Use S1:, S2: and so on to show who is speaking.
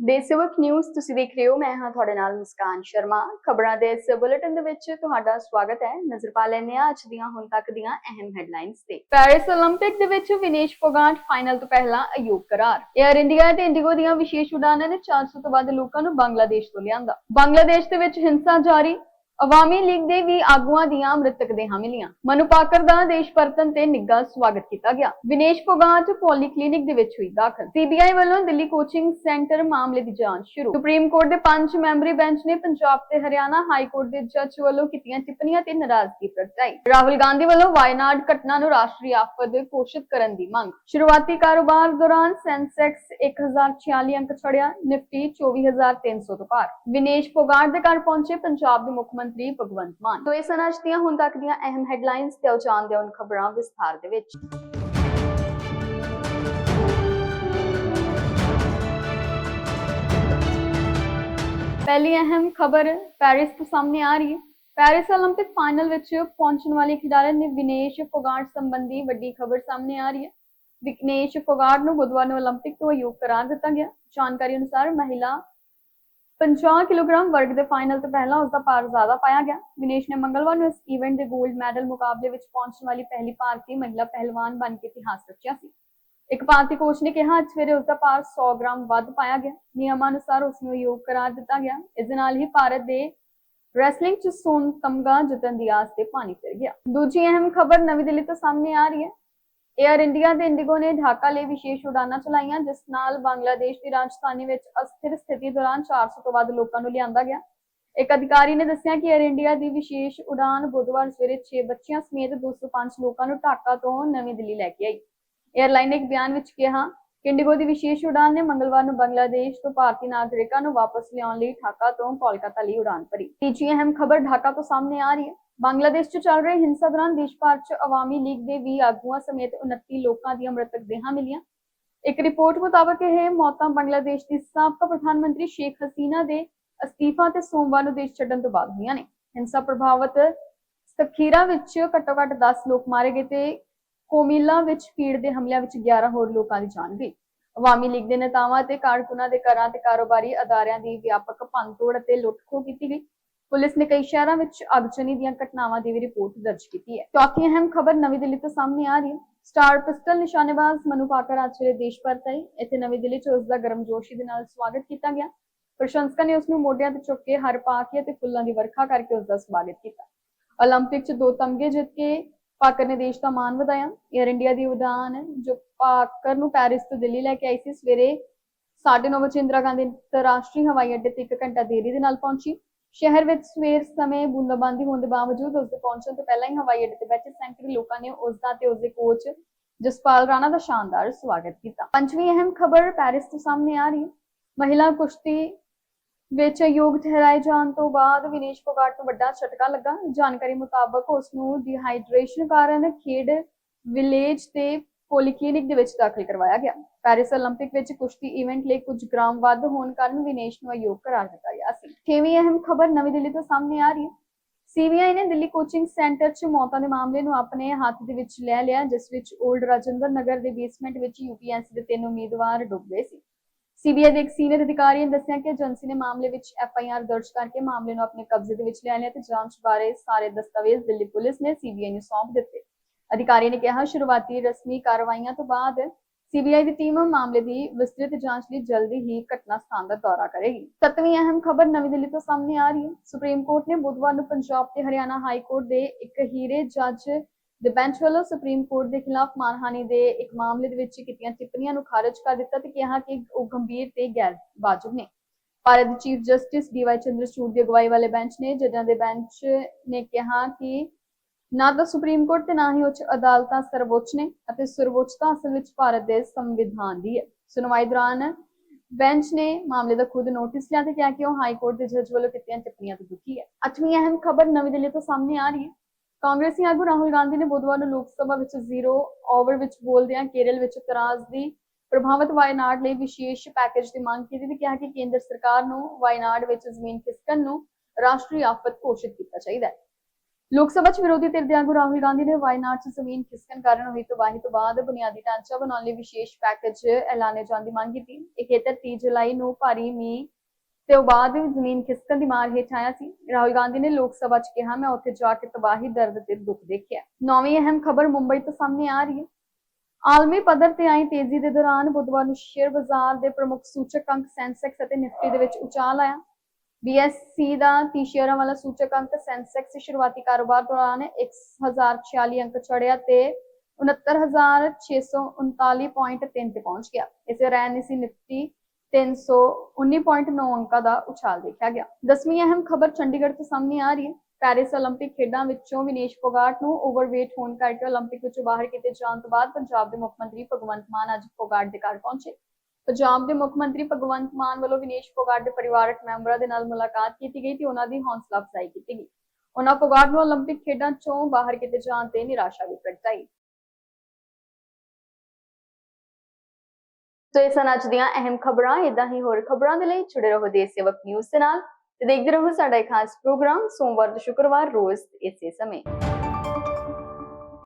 S1: ਦੇਸਵਕ news ਤੁਸੀਂ ਦੇਖ ਰਹੇ ਹੋ, ਮੈਂ ਹਾਂ ਤੁਹਾਡੇ ਨਾਲ ਮੁਸਕਾਨ ਸ਼ਰਮਾ। ਖਬਰਾਂ ਦੇ ਇਸ ਬੁਲੇਟਿਨ ਦੇ ਵਿੱਚ ਤੁਹਾਡਾ ਸਵਾਗਤ ਹੈ। ਨਜ਼ਰ ਪਾ ਲੈਂਦੇ ਹਾਂ ਅੱਜ ਦੀਆਂ, ਹੁਣ ਤੱਕ ਦੀਆਂ ਅਹਿਮ ਹੈਡਲਾਈਨਸ ਤੇ। ਪੈਰਿਸ 올림픽 ਦੇ ਵਿੱਚ ਵਿਨੇਸ਼ ਫੋਗਾਟ ਫਾਈਨਲ ਤੋਂ ਪਹਿਲਾਂ ਅਯੋਗ ਕਰਾਰ। 에ਅਰ ਇੰਡੀਆ ਤੇ ਇੰਡੀਗੋ ਦੀਆਂ ਵਿਸ਼ੇਸ਼ ਉਡਾਨਾਂ ਨੇ 400 ਤੋਂ ਵੱਧ ਲੋਕਾਂ ਨੂੰ ਬੰਗਲਾਦੇਸ਼ ਤੋਂ ਲਿਆਂਦਾ। ਬੰਗਲਾਦੇਸ਼ ਦੇ ਵਿੱਚ ਹਿੰਸਾ ਜਾਰੀ ਅਵਾਮੀ ਲੀਗ ਦੇ ਵੀ ਆਗੂਆਂ ਦੀਆਂ ਮ੍ਰਿਤਕ ਦੇਹਾਂ ਮਿਲੀਆਂ। ਮਨੂ ਪਾਕਰ ਦਾ ਦੇਸ਼ ਪਰਤਨ ਤੇ ਨਿੱਘਾ ਸਵਾਗਤ ਕੀਤਾ ਗਿਆ। ਵਿਨੇਸ਼ ਫੋਗਾਟ ਪੋਲੀ ਕਲੀਨਿਕ ਦੇ ਵਿੱਚ ਹੋਈ ਦਾਖਲ। ਸੀਬੀਆਈ ਵੱਲੋਂ ਦਿੱਲੀ ਕੋਚਿੰਗ ਸੈਂਟਰ ਮਾਮਲੇ ਦੀ ਜਾਂਚ ਸ਼ੁਰੂ। ਸੁਪਰੀਮ ਕੋਰਟ ਦੇ ਪੰਜ ਮੈਂਬਰੀ ਬੈਂਚ ਨੇ ਪੰਜਾਬ ਤੇ ਹਰਿਆਣਾ ਹਾਈ ਕੋਰਟ ਦੇ ਜੱਜ ਵੱਲੋਂ ਕੀਤੀਆਂ ਟਿੱਪਣੀਆਂ ਤੇ ਨਾਰਾਜ਼ਗੀ ਪ੍ਰਗਟਾਈ। ਰਾਹੁਲ ਗਾਂਧੀ ਵੱਲੋਂ ਵਾਇਨਾਡ ਘਟਨਾ ਨੂੰ ਰਾਸ਼ਟਰੀ ਆਫਤ ਘੋਸ਼ਿਤ ਕਰਨ ਦੀ ਮੰਗ। ਸ਼ੁਰੂਆਤੀ ਕਾਰੋਬਾਰ ਦੌਰਾਨ ਸੈਂਸੈਕਸ 1046 ਅੰਕ ਛੜਿਆ ਨਿਫਟੀ 24300 ਤੋਂ ਪਾਰ। ਵਿਨੇਸ਼ ਫੋਗਾਟ ਦੇ ਘਰ ਪਹੁੰਚੇ ਪੰਜਾਬ ਦੇ ਮੁੱਖ ਮੰਤਰੀ ਭਗਵੰਤ ਮਾਨ ਤੋਂ ਇਹ ਸਨ ਅੱਜ ਦੀਆਂ ਹੁਣ ਤੱਕ ਦੀਆਂ ਅਹਿਮ ਹੈਡਲਾਈਨਸ ਤੇ ਉਹ ਜਾਣਦੇ ਹਾਂ ਹੁਣ ਖਬਰਾਂ ਵਿਸਥਾਰ ਦੇ ਵਿੱਚ ਪਹਿਲੀ ਅਹਿਮ ਖਬਰ ਪੈਰਿਸ ਤੋਂ ਸਾਹਮਣੇ ਆ ਰਹੀ ਹੈ ਪੈਰਿਸ 올림픽 ਫਾਈਨਲ ਵਿੱਚ ਪਹੁੰਚਣ ਵਾਲੇ ਖਿਡਾਰੀ ਨੇ ਵਿਨੇਸ਼ ਫੋਗਾਟ ਸੰਬੰਧੀ ਵੱਡੀ ਖਬਰ ਸਾਹਮਣੇ ਆ ਰਹੀ ਹੈ ਵਿਨੇਸ਼ ਫੋਗਾਟ ਨੂੰ ਬੁੱਧਵਾਰ ਨੂੰ 올림픽 ਤੋਂ ਅਯੋਗ ਕਰਾਰ ਦਿੱਤਾ ਗਿਆ ਜਾਣਕਾਰੀ ਅਨੁਸਾਰ ਮਹਿਲਾ 50 ਕਿਲੋਗ੍ਰਾਮ ਵਰਗ ਦੇ ਫਾਈਨਲ ਤੋਂ ਪਹਿਲਾਂ ਉਸ ਦਾ ਭਾਰ ਜ਼ਿਆਦਾ ਪਾਇਆ ਗਿਆ। ਵਿਨੇਸ਼ ਨੇ ਮੰਗਲਵਾਰ ਨੂੰ ਇਸ ਇਵੈਂਟ ਦੇ 골ਡ ਮੈਡਲ ਮੁਕਾਬਲੇ ਵਿੱਚ ਪਹੁੰਚਣ ਵਾਲੀ ਪਹਿਲੀ ਭਾਰਤੀ ਮਹਿਲਾ ਪਹਿਲਵਾਨ ਬਣ ਕੇ ਇਤਿਹਾਸ ਰਚਿਆ ਸੀ। ਇੱਕ ਭਾਰਤੀ ਕੋਚ ਨੇ ਕਿਹਾ, ਅੱਜ ਸਵੇਰੇ ਉਸ ਦਾ ਭਾਰ 100 ਗ੍ਰਾਮ ਵੱਧ ਪਾਇਆ ਗਿਆ। ਨਿਯਮਾਂ ਅਨੁਸਾਰ ਉਸ ਨੂੰ ਯੋਗ ਕਰਾਰ ਦਿੱਤਾ ਗਿਆ। ਇਸ ਦੇ ਨਾਲ ਹੀ ਭਾਰਤ ਦੇ ਰੈਸਲਿੰਗ ਚ ਸੋਨ ਤਮਗਾ ਜਿੱਤਣ ਦੀ ਆਸ ਤੇ ਪਾਣੀ ਫਿਰ ਗਿਆ। ਦੂਜੀ ਅਹਿਮ ਖਬਰ ਨਵੀਂ ਦਿੱਲੀ ਤੋਂ ਸਾਹਮਣੇ ਆ ਰਹੀ ਹੈ। ਏਅਰ ਇੰਡੀਆ ਤੇ ਇੰਡੀਗੋ ਨੇ ਢਾਕਾ ਲਈ ਵਿਸ਼ੇਸ਼ ਉਡਾਨਾਂ ਚਲਾਈਆਂ, ਜਿਸ ਨਾਲ ਬੰਗਲਾਦੇਸ਼ ਦੀ ਰਾਜਧਾਨੀ ਵਿੱਚ ਅਸਥਿਰ ਸਥਿਤੀ ਦੌਰਾਨ 400 ਤੋਂ ਵੱਧ ਲੋਕਾਂ ਨੂੰ ਲਿਆਂਦਾ ਗਿਆ। ਇੱਕ ਅਧਿਕਾਰੀ ਨੇ ਦੱਸਿਆ ਕਿ ਏਅਰ ਇੰਡੀਆ ਦੀ ਵਿਸ਼ੇਸ਼ ਉਡਾਨ ਬੁੱਧਵਾਰ ਸਵੇਰੇ 6 ਬੱਚਿਆਂ ਸਮੇਤ 205 ਲੋਕਾਂ ਨੂੰ ਢਾਕਾ ਤੋਂ ਨਵੀਂ ਦਿੱਲੀ ਲੈ ਕੇ ਆਈ। ਏਅਰਲਾਈਨ ਨੇ ਇੱਕ ਬਿਆਨ ਵਿੱਚ ਕਿਹਾ ਕਿ ਇੰਡੀਗੋ ਦੀ ਵਿਸ਼ੇਸ਼ ਉਡਾਨ ਨੇ ਮੰਗਲਵਾਰ ਨੂੰ ਬੰਗਲਾਦੇਸ਼ ਤੋਂ ਭਾਰਤੀ ਨਾਗਰਿਕਾਂ ਨੂੰ ਵਾਪਸ ਲਿਆਉਣ ਲਈ ਢਾਕਾ ਤੋਂ ਕੋਲਕਾਤਾ ਲਈ ਉਡਾਨ ਭਰੀ। ਤੀਜੀ ਅਹਿਮ ਖਬਰ ਢਾਕਾ ਤੋਂ ਸਾਹਮਣੇ ਆ ਰਹੀ ਹੈ। ਬੰਗਲਾਦੇਸ਼ 'ਚ ਚੱਲ ਰਹੇ ਹਿੰਸਾ ਦੌਰਾਨ ਦੇਸ਼ ਭਰ 'ਚ ਅਵਾਮੀ ਲੀਗ ਦੇ 20 ਆਗੂਆਂ ਸਮੇਤ 29 ਲੋਕਾਂ ਦੀਆਂ ਮ੍ਰਿਤਕ ਦੇਹਾਂ ਮਿਲੀਆਂ। ਇੱਕ ਰਿਪੋਰਟ ਮੁਤਾਬਕ ਇਹ ਮੌਤਾਂ ਬੰਗਲਾਦੇਸ਼ ਦੀ ਸਾਬਕਾ ਪ੍ਰਧਾਨ ਮੰਤਰੀ ਸ਼ੇਖ ਹਸੀਨਾ ਦੇ ਅਸਤੀਫਾ ਤੇ ਸੋਮਵਾਰ ਨੂੰ ਦੇਸ਼ ਛੱਡਣ ਤੋਂ ਬਾਅਦ ਹੋਈਆਂ ਨੇ। ਹਿੰਸਾ ਪ੍ਰਭਾਵਿਤ ਸਖੀਰਾ ਵਿੱਚ ਘੱਟੋ-ਘੱਟ 10 ਲੋਕ ਮਾਰੇ ਗਏ ਤੇ ਕੋਮਿਲਾ ਵਿੱਚ ਭੀੜ ਦੇ ਹਮਲਿਆਂ ਵਿੱਚ 11 ਹੋਰ ਲੋਕਾਂ ਦੀ ਜਾਨ ਗਈ। ਅਵਾਮੀ ਲੀਗ ਦੇ ਨੇਤਾਵਾਂ ਤੇ ਕਾਰਕੁਨਾਂ ਦੇ ਘਰਾਂ ਤੇ ਕਾਰੋਬਾਰੀ ਅਦਾਰਿਆਂ ਦੀ ਵਿਆਪਕ ਭੰਨਤੋੜ ਅਤੇ ਲੁੱਟਖੋ ਕੀਤੀ ਗਈ। ਪੁਲਿਸ ਨੇ ਕਈ ਸ਼ਹਿਰਾਂ ਵਿੱਚ ਅਗਚਨੀ ਦੀਆਂ ਘਟਨਾਵਾਂ ਦੀ ਵੀ ਰਿਪੋਰਟ ਦਰਜ ਕੀਤੀ ਹੈ। ਚੌਥੀ ਅਹਿਮ ਖਬਰ ਨਵੀਂ ਦਿੱਲੀ ਤੋਂ ਸਾਹਮਣੇ ਆ ਰਹੀ ਹੈ। ਸਟਾਰ ਪਿਸਟਲ ਨਿਸ਼ਾਨੇਬਾਜ਼ ਮਨੂ ਪਾਕਰ ਅੱਜ ਸਵੇਰੇ ਦੇਸ਼ ਪਰਤ ਆਈ ਇੱਥੇ ਨਵੀਂ ਦਿੱਲੀ 'ਚ ਉਸ ਦਾ ਗਰਮਜੋਸ਼ੀ ਦੇ ਨਾਲ ਸਵਾਗਤ ਕੀਤਾ ਗਿਆ। ਪ੍ਰਸ਼ੰਸਕਾਂ ਨੇ ਉਸ ਨੂੰ ਮੋਢਿਆਂ ਤੇ ਚੁੱਕ ਕੇ ਹਰ ਪਾ ਕੇ ਤੇ ਫੁੱਲਾਂ ਦੀ ਵਰਖਾ ਕਰਕੇ ਉਸ ਦਾ ਸਵਾਗਤ ਕੀਤਾ। ਓਲੰਪਿਕ 'ਚ ਦੋ ਤਮਗੇ ਜਿੱਤ ਕੇ ਪਾਕਰ ਨੇ ਦੇਸ਼ ਦਾ ਮਾਣ ਵਧਾਇਆ। 에ਅਰ ਇੰਡੀਆ ਦੀ ਉਡਾਨ ਜੋ ਪਾਕਰ ਨੂੰ ਪੈਰਿਸ ਤੋਂ ਦਿੱਲੀ ਲੈ ਕੇ ਆਈ ਸੀ, ਸਵੇਰੇ 9:30 ਵਜੇ ਇੰਦਰਾ ਗਾਂਧੀ ਅੰਤਰਰਾਸ਼ਟਰੀ ਹਵਾਈ ਅੱਡੇ ਤੇ 1 ਘੰਟਾ ਦੇਰੀ ਦੇ ਨਾਲ ਪਹੁੰਚੀ। ਸ਼ਹਿਰ ਵਿੱਚ ਸਵੇਰ ਸਮੇਂ ਬੂੰਦਾਬਾਂਦੀ ਹੋਣ ਦੇ ਬਾਵਜੂਦ ਉਸ ਦੇ ਪਹੁੰਚਣ ਤੋਂ ਪਹਿਲਾਂ ਹੀ ਹਵਾਈ ਅੱਡੇ ਤੇ ਬੈਠੇ ਸੈਂਕੜੇ ਲੋਕਾਂ ਨੇ ਉਸ ਦਾ ਤੇ ਉਸ ਦੇ ਕੋਚ ਜਸਪਾਲ ਰਾਣਾ ਦਾ ਸ਼ਾਨਦਾਰ ਸਵਾਗਤ ਕੀਤਾ ਪੰਜਵੀਂ ਅਹਿਮ ਖਬਰ ਪੈਰਿਸ ਤੋਂ ਸਾਹਮਣੇ ਆ ਰਹੀ ਹੈ ਮਹਿਲਾ ਕੁਸ਼ਤੀ ਵਿੱਚ ਯੋਗ ਠਹਿਰਾਏ ਜਾਣ ਤੋਂ ਬਾਅਦ ਵਿਨੇਸ਼ ਫੋਗਾਟ ਨੂੰ ਵੱਡਾ ਝਟਕਾ ਲੱਗਾ ਜਾਣਕਾਰੀ ਮੁਤਾਬਕ ਉਸ ਨੂੰ ਡਿਹਾਈਡਰੇਸ਼ਨ ਕਾਰਨ ਖੇਡ ਵਿਲੇਜ ਤੇ ਪੋਲੀਕਲੀਨਿਕ ਦੇ ਵਿੱਚ ਦਾਖਲ ਕਰਵਾਇਆ ਗਿਆ ਪੈਰਿਸ 올림픽 ਵਿੱਚ ਕੁਸ਼ਤੀ ਇਵੈਂਟ ਲਈ ਕੁਝ ਗ੍ਰਾਮ ਵੱਧ ਹੋਣ ਕਾਰਨ ਵਿਨੇਸ਼ ਨੂੰ ਅਯੋਗ ਕਰਾਰ ਦਿੱਤਾ ਗਿਆ ਸੀ ਛੇਵੀਂ ਅਹਿਮ ਖਬਰ ਨਵੀਂ ਦਿੱਲੀ ਤੋਂ ਸਾਹਮਣੇ ਆ ਰਹੀ ਹੈ। ਸੀਬੀਆਈ ਨੇ ਦਿੱਲੀ ਕੋਚਿੰਗ ਸੈਂਟਰ 'ਚ ਮੌਤਾਂ ਦੇ ਮਾਮਲੇ ਨੂੰ ਆਪਣੇ ਹੱਥ ਦੇ ਵਿੱਚ ਲੈ ਲਿਆ, ਜਿਸ ਵਿੱਚ 올ਡ ਰਾਜਿੰਦਰ ਨਗਰ ਦੇ ਬੇਸਮੈਂਟ ਵਿੱਚ ਯੂਪੀਐਸਸੀ ਦੇ ਤਿੰਨ ਉਮੀਦਵਾਰ ਡੁੱਬ ਗਏ ਸੀ। ਸੀਬੀਆਈ ਦੇ ਇੱਕ ਸੀਨੀਅਰ ਅਧਿਕਾਰੀ ਨੇ ਦੱਸਿਆ ਕਿ ਏਜੰਸੀ ਨੇ ਮਾਮਲੇ ਵਿੱਚ ਐਫਆਈਆਰ ਦਰਜ ਕਰਕੇ ਮਾਮਲੇ ਨੂੰ ਆਪਣੇ ਕਬਜ਼ੇ ਦੇ ਵਿੱਚ ਲੈ ਲਿਆ ਤੇ ਜਾਂਚ ਬਾਰੇ ਸਾਰੇ ਦਸਤਾਵੇਜ਼ ਦਿੱਲੀ ਪੁਲਿਸ ਨੇ ਸੀਬੀਆਈ ਨੂੰ ਸੌਂਪ ਦਿੱਤੇ। ਅਧਿਕਾਰੀ ਨੇ ਕਿਹਾ, ਸ਼ੁਰੂਆਤੀ ਰਸਮੀ ਕਾਰਵਾਈਆਂ ਤੋਂ ਬਾਅਦ ਸੀਬੀਆਈ ਦੀ ਟੀਮ ਮਾਮਲੇ ਦੀ ਵਿਸਤ੍ਰਿਤ ਜਾਂਚ ਲਈ ਜਲਦੀ ਹੀ ਘਟਨਾ ਸਥਾਨ ਦਾ ਦੌਰਾ ਕਰੇਗੀ। ਸੱਤਵੀਂ ਅਹਿਮ ਖਬਰ ਨਵੀਂ ਦਿੱਲੀ ਤੋਂ ਸਾਹਮਣੇ ਆ ਰਹੀ ਹੈ। ਸੁਪਰੀਮ ਕੋਰਟ ਨੇ ਬੁੱਧਵਾਰ ਨੂੰ ਪੰਜਾਬ ਤੇ ਹਰਿਆਣਾ ਹਾਈ ਕੋਰਟ ਦੇ ਇੱਕ ਹੀਰੇ ਜੱਜ ਦੇ ਬੈਂਚ ਵੱਲੋਂ ਸੁਪਰੀਮ ਕੋਰਟ ਦੇ ਖਿਲਾਫ ਮਾਨਹਾਨੀ ਦੇ ਇੱਕ ਮਾਮਲੇ ਦੇ ਵਿੱਚ ਕੀਤੀਆਂ ਟਿੱਪਣੀਆਂ ਨੂੰ ਖਾਰਜ ਕਰ ਦਿੱਤਾ ਤੇ ਕਿਹਾ ਕਿ ਉਹ ਗੰਭੀਰ ਤੇ ਗੈਰ ਵਾਜਬ ਨੇ। ਭਾਰਤ ਦੇ ਚੀਫ ਜਸਟਿਸ ਡੀਵਾਈ ਚੰਦਰਚੂੜ ਦੀ ਅਗਵਾਈ ਵਾਲੇ ਬੈਂਚ ਨੇ, ਜੱਜਾਂ ਦੇ ਬੈਂਚ ਨੇ ਕਿਹਾ ਕਿ ਨਾ ਤਾਂ ਸੁਪਰੀਮ ਕੋਰਟ ਤੇ ਨਾ ਹੀ ਉੱਚ ਅਦਾਲਤਾਂ ਸਰਵਉੱਚ ਨੇ ਅਤੇ ਸਰਵਉੱਚਤਾ ਅਸਲ ਵਿੱਚ ਭਾਰਤ ਦੇ ਸੰਵਿਧਾਨ ਦੀ ਹੈ। ਸੁਣਵਾਈ ਦੌਰਾਨ ਬੈਂਚ ਨੇ ਮਾਮਲੇ ਦਾ ਖੁਦ ਨੋਟਿਸ ਲਿਆ ਤੇ ਕਿਹਾ ਕਿ ਉਹ ਹਾਈ ਕੋਰਟ ਦੇ ਜੱਜ ਵੱਲੋਂ ਕੀਤੀਆਂ ਟਿੱਪਣੀਆਂ ਤੋਂ ਦੁਖੀ ਹੈ। ਅੱਠਵੀਂ ਅਹਿਮ ਖਬਰ ਨਵੀਂ ਦਿੱਲੀ ਤੋਂ ਸਾਹਮਣੇ ਆ ਰਹੀ ਹੈ। ਕਾਂਗਰਸੀ ਆਗੂ ਰਾਹੁਲ ਗਾਂਧੀ ਨੇ ਬੁੱਧਵਾਰ ਨੂੰ ਲੋਕ ਸਭਾ ਵਿੱਚ ਜ਼ੀਰੋ ਓਵਰ ਵਿੱਚ ਬੋਲਦਿਆਂ ਕੇਰਲ ਵਿੱਚ ਤਰਾਜ਼ ਦੀ ਪ੍ਰਭਾਵਿਤ ਵਾਇਨਾਡ ਲਈ ਵਿਸ਼ੇਸ਼ ਪੈਕੇਜ ਦੀ ਮੰਗ ਕੀਤੀ ਤੇ ਕਿਹਾ ਕਿ ਕੇਂਦਰ ਸਰਕਾਰ ਨੂੰ ਵਾਇਨਾਡ ਵਿੱਚ ਜ਼ਮੀਨ ਖਿਸਕਣ ਨੂੰ ਰਾਸ਼ਟਰੀ ਆਫਤ ਘੋਸ਼ਿਤ ਕੀਤਾ ਚਾਹੀਦਾ ਹੈ। ਲੋਕ ਸਭਾ ਚ ਵਿਰੋਧੀ ਧਿਰ ਦੇ ਆਗੂ ਰਾਹੁਲ ਗਾਂਧੀ ਨੇ ਵਾਇਨਾਡ ਚ ਜ਼ਮੀਨ ਖਿਸਕਣ ਕਾਰਨ ਹੋਈ ਤਬਾਹੀ ਤੋਂ ਬਾਅਦ ਬੁਨਿਆਦੀ ਢਾਂਚਾ ਬਣਾਉਣ ਲਈ ਵਿਸ਼ੇਸ਼ ਪੈਕੇਜ ਐਲਾਨੇ ਜਾਣ ਦੀ ਮੰਗ ਕੀਤੀ। ਇਹ ਖੇਤਰ 30 ਜੁਲਾਈ ਨੂੰ ਭਾਰੀ ਮੀਂਹ ਤੇ ਬਾਅਦ ਜ਼ਮੀਨ ਖਿਸਕਣ ਦੀ ਮਾਰ ਹੇਠ ਆਇਆ ਸੀ। ਰਾਹੁਲ ਗਾਂਧੀ ਨੇ ਲੋਕ ਸਭਾ ਚ ਕਿਹਾ, ਮੈਂ ਉੱਥੇ ਜਾ ਕੇ ਤਬਾਹੀ, ਦਰਦ ਤੇ ਦੁੱਖ ਦੇਖਿਆ। ਨੌਵੀਂ ਅਹਿਮ ਖਬਰ ਮੁੰਬਈ ਤੋਂ ਸਾਹਮਣੇ ਆ ਰਹੀ ਹੈ। ਆਲਮੀ ਪੱਧਰ ਤੇ ਆਈ ਤੇਜ਼ੀ ਦੇ ਦੌਰਾਨ ਬੁੱਧਵਾਰ ਨੂੰ ਸ਼ੇਅਰ ਬਾਜ਼ਾਰ ਦੇ ਪ੍ਰਮੁੱਖ ਸੂਚਕ ਅੰਕ ਸੈਂਸੈਕਸ ਅਤੇ ਨਿਫਟੀ ਦੇ ਵਿੱਚ ਉਚਾਲ ਆਇਆ। BSC ਦਾ 30 ਸ਼ੇਅਰਾਂ ਵਾਲਾ ਸੂਚਕ ਅੰਕ ਸੈਂਸੈਕਸ ਸ਼ੁਰੂਆਤੀ ਕਾਰੋਬਾਰ ਦੌਰਾਨ 1046 ਅੰਕ ਚੜ੍ਹਿਆ ਤੇ 69639.3 ਤੇ ਪਹੁੰਚ ਗਿਆ ਇਸੇ ਰਹਿ ਸੀ ਨਿਫਟੀ 319.9 ਅੰਕਾਂ ਦਾ ਉਛਾਲ ਦੇਖਿਆ ਗਿਆ ਦਸਵੀਂ ਅਹਿਮ ਖਬਰ ਚੰਡੀਗੜ੍ਹ ਤੋਂ ਸਾਹਮਣੇ ਆ ਰਹੀ ਹੈ ਪੈਰਿਸ 올림픽 ਖੇਡਾਂ ਵਿੱਚੋਂ ਵਿਨੇਸ਼ ਫੋਗਾਟ ਨੂੰ ਓਵਰਵੇਟ ਹੋਣ ਕਰਕੇ 올림픽 ਵਿੱਚੋਂ ਬਾਹਰ ਕੀਤੇ ਜਾਣ ਤੋਂ ਬਾਅਦ ਪੰਜਾਬ ਦੇ ਮੁੱਖ ਮੰਤਰੀ ਭਗਵੰਤ ਮਾਨ ਅੱਜ ਫੋਗਾਟ ਦੇ ਘਰ ਪਹੁੰਚੇ ਪੰਜਾਬ ਦੇ ਮੁੱਖ ਮੰਤਰੀ ਭਗਵੰਤ ਮਾਨ ਵੱਲੋਂ ਵਿਨੇਸ਼ ਫੋਗਾਟ ਦੇ ਪਰਿਵਾਰਕ ਮੈਂਬਰਾਂ ਦੇ ਨਾਲ ਮੁਲਾਕਾਤ ਕੀਤੀ ਗਈ ਤੇ ਉਹਨਾਂ ਦੀ ਹੌਸਲਾ ਅਫਜ਼ਾਈ ਕੀਤੀ ਗਈ ਉਹਨਾਂ ਫੋਗਾਟ ਨੂੰ 올림픽 ਖੇਡਾਂ ਚੋਂ ਬਾਹਰ ਕੀਤੇ ਜਾਣ ਤੇ ਨਿਰਾਸ਼ਾ ਵੀ ਪ੍ਰਗਟਾਈ ਸੋ ਇਹ ਸਨ ਅੱਜ ਦੀਆਂ ਅਹਿਮ ਖਬਰਾਂ ਇਦਾਂ ਹੀ ਹੋਰ ਖਬਰਾਂ ਦੇ ਲਈ ਜੁੜੇ ਰਹੋ ਦੇਸ਼ ਸੇਵਕ ਨਿਊਜ਼ ਦੇ ਨਾਲ ਤੇ ਦੇਖਦੇ ਰਹੋ ਸਾਡਾ ਇਹ ਖਾਸ ਪ੍ਰੋਗਰਾਮ ਸੋਮਵਾਰ ਤੋਂ ਸ਼ੁੱਕਰਵਾਰ ਰੋਜ਼ ਇਸੇ ਸਮੇਂ